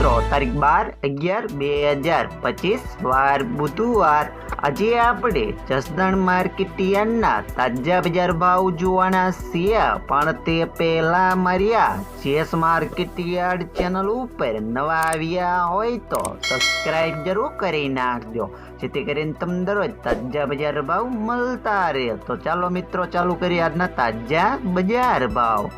તારીખ બાર, અગિયાર, બે હજાર પચીસ, વાર બુધવાર. આજે આપણે જસદણ માર્કેટિયાના તાજા બજાર ભાવ જોવાના છીએ. પણ તે પહેલા માર્યા, જેસ માર્કેટયાર્ડ ચેનલ ઉપર નવા આવ્યા હોય તો સબસ્ક્રાઈબ જરૂર કરી નાખજો. જેથી કરીને તમને દરરોજ તાજા બજાર ભાવ મળતા રહે. તો ચાલો મિત્રો, ચાલુ કરીએ આજના તાજા બજાર ભાવ.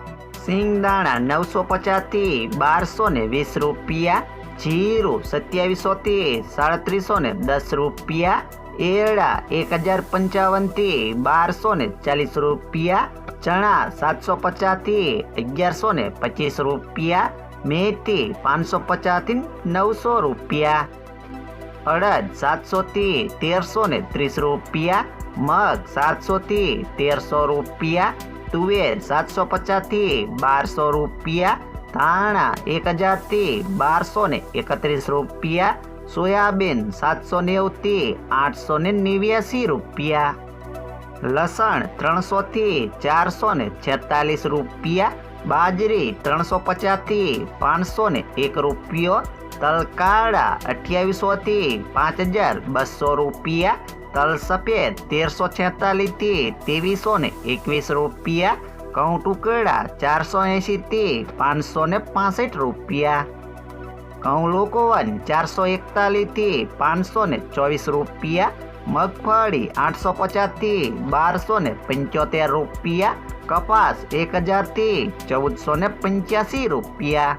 સિંગદાણા નવસો પચાસથી બારસો ને વીસ રૂપિયા, જીરું સત્યાવીસો થી સાડત્રીસો ને દસ રૂપિયા એરડા એક હજાર પંચાવનથી બારસો ને ચાલીસ રૂપિયા, ચણા સાતસો પચાસથી અગિયારસો ને પચીસ રૂપિયા, મેથી પાંચસો પચાસથી નવસો રૂપિયા, અડદ સાતસો થી તેરસો ને ત્રીસ રૂપિયા, મગ સાતસો થી તેરસો રૂપિયા તુવેર સાતસો પચાસથી બારસો રૂપિયા, ધાણા એક હજારથી બારસો ને એકત્રીસ રૂપિયા, સોયાબીન સાતસો નેવું થી આઠસો ને નેવ્યાસી રૂપિયા, લસણ ત્રણસો થી ચારસો ને છેતાલીસ રૂપિયા, બાજરી ત્રણસો પચાસથી પાંચસો ને એક રૂપિયો, તલકાળા અઠ્યાવીસો થી પાંચ હજાર બસો રૂપિયા તલ સફેદ તેરસો છેતાલીસથી ત્રેવીસો ને એકવીસ રૂપિયા ઘઉં ટુકડા ચારસો એંશી થી પાંચસો ને પાસઠ રૂપિયા ઘઉં લોકોવન ચારસો એકતાલીસથી પાંચસો ને ચોવીસ રૂપિયા મગફળી આઠસો પચાસથી બારસો ને પંચોતેર રૂપિયા કપાસ એક હજારથી ચૌદસો ને પંચ્યાસી રૂપિયા